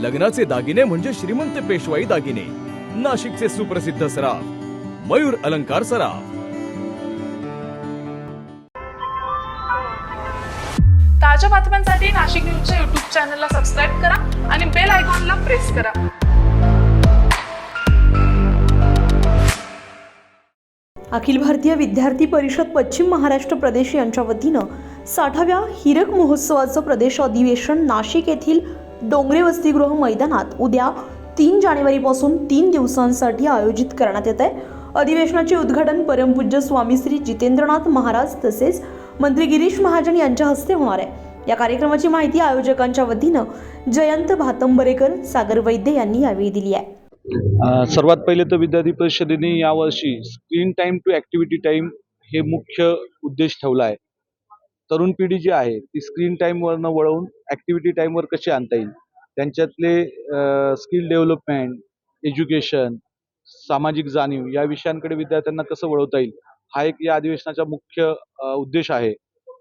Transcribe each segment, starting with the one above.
लग्नाचे दागिने म्हणजे श्रीमंत पेशवाई दागिने. नाशिकचे सुप्रसिद्ध सराफ मयूर अलंकार सराफ. ताज्या बातम्यांसाठी नाशिक न्यूजच्या युट्यूब चॅनलला सबस्क्राईब करा आणि बेल आयकॉनला प्रेस करा. अखिल भारतीय विद्यार्थी परिषद पश्चिम महाराष्ट्र प्रदेश यांच्या वतीनं साठाव्या हिरक महोत्सवाचं प्रदेश अधिवेशन नाशिक येथील डोंगरे वसतिगृह मैदानात उद्या तीन जानेवारीपासून तीन दिवसांसाठी आयोजित करण्यात येत आहे. अधिवेशनाचे उद्घाटन परमपूज्य स्वामी श्री जितेंद्रनाथ महाराज तसेच मंत्री गिरीश महाजन यांच्या हस्ते होणार आहे. या कार्यक्रमाची माहिती आयोजकांच्या वतीनं जयंत भातंबरेकर सागर वैद्य यांनी यावेळी दिली आहे. सर्वात पहिले तर विद्यार्थी परिषदेने यावर्षी screen time to activity time हे मुख्य उद्देश ठेवला आहे. तरुण पिढी जी आहे ती स्क्रीन टाईमवरनं वळवून ॲक्टिव्हिटी टाईमवर कशी आणता येईल? त्यांच्यातले स्किल डेव्हलपमेंट एज्युकेशन सामाजिक जाणीव या विषयांकडे विद्यार्थ्यांना कसं वळवता येईल? हा एक या अधिवेशनाचा मुख्य उद्देश आहे.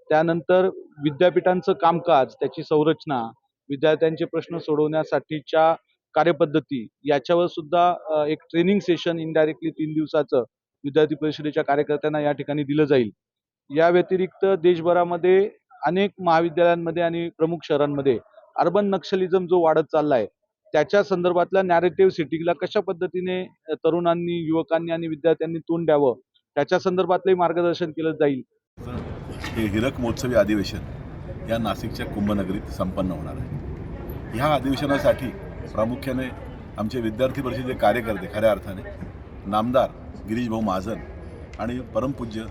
त्यानंतर विद्यापीठांचं कामकाज त्याची संरचना विद्यार्थ्यांचे प्रश्न सोडवण्यासाठीच्या कार्यपद्धती याच्यावर सुद्धा एक ट्रेनिंग सेशन इनडायरेक्टली तीन दिवसाचं विद्यार्थी परिषदेच्या कार्यकर्त्यांना या ठिकाणी दिलं जाईल. या व्यतिरिक्त देशभरामध्ये अनेक महाविद्यालयांमध्ये आणि प्रमुख शहरांमध्ये अर्बन नक्षलिझम जो वाढत चालला आहे त्याच्या संदर्भातल्या नॅरेटिव्ह सिटिंगला कशा पद्धतीने तरुणांनी युवकांनी आणि विद्यार्थ्यांनी तोंड द्यावं त्याच्या संदर्भातलंही मार्गदर्शन केलं जाईल. हे हिरक महोत्सवी अधिवेशन या नाशिकच्या कुंभनगरीत संपन्न होणार आहे. ह्या अधिवेशनासाठी प्रामुख्याने आमचे विद्यार्थी परिषदेचे कार्यकर्ते खऱ्या अर्थाने नामदार गिरीशभाऊ महाजन आणि परमपूज्य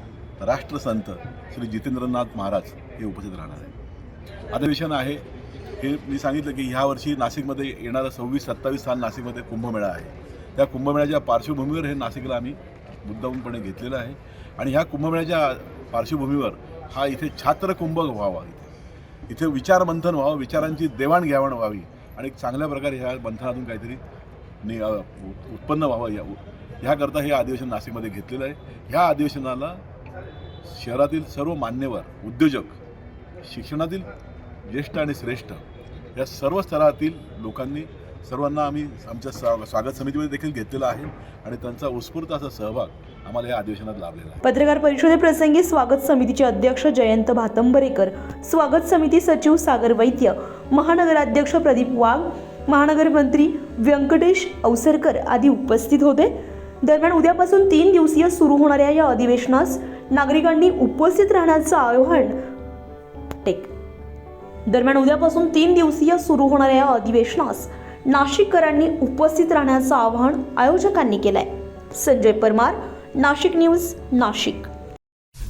राष्ट्रसंत श्री जितेंद्रनाथ महाराज हे उपस्थित राहणार आहे अधिवेशन आहे हे मी सांगितलं की ह्या वर्षी नाशिकमध्ये येणारं सव्वीस सत्तावीस साल नाशिकमध्ये कुंभमेळा आहे. त्या कुंभमेळ्याच्या पार्श्वभूमीवर हे नाशिकला आम्ही मुद्दामूनपणे घेतलेलं आहे आणि ह्या कुंभमेळ्याच्या पार्श्वभूमीवर हा इथे छात्र कुंभ व्हावा इथे. इथे विचारमंथन व्हावं विचारांची देवाणघेवाण व्हावी आणि चांगल्या प्रकारे ह्या मंथनातून काहीतरी नि उत्पन्न व्हावं या ह्याकरता हे अधिवेशन नाशिकमध्ये घेतलेलं आहे. ह्या अधिवेशनाला शहरातील सर्व मान्यवर उद्योजक शिक्षणातील ज्येष्ठ आणि श्रेष्ठ या सर्व स्तरातील लोकांनी सर्वांना आम्ही आमच्या स्वा- स्वागत समितीमध्ये देखील घेतलेला आहे आणि त्यांचा उत्स्फूर्त असा सहभाग आम्हाला या अधिवेशनात लाभलेला आहे. पत्रकार परिषदेप्रसंगी स्वागत समितीचे अध्यक्ष जयंत भातंबरेकर स्वागत समिती सचिव सागर वैद्य महानगराध्यक्ष प्रदीप वाघ महानगरमंत्री व्यंकटेश अवसरकर आदी उपस्थित होते. दरम्यान उद्यापासून तीन दिवसीय सुरू होणाऱ्या या अधिवेशनास नागरिकांनी उपस्थित राहण्याचं आवाहन टेक. दरम्यान उद्यापासून तीन दिवसीय सुरू होणाऱ्या या अधिवेशनास नाशिककरांनी उपस्थित राहण्याचं आवाहन आयोजकांनी केलंय. संजय परमार नाशिक न्यूज नाशिक.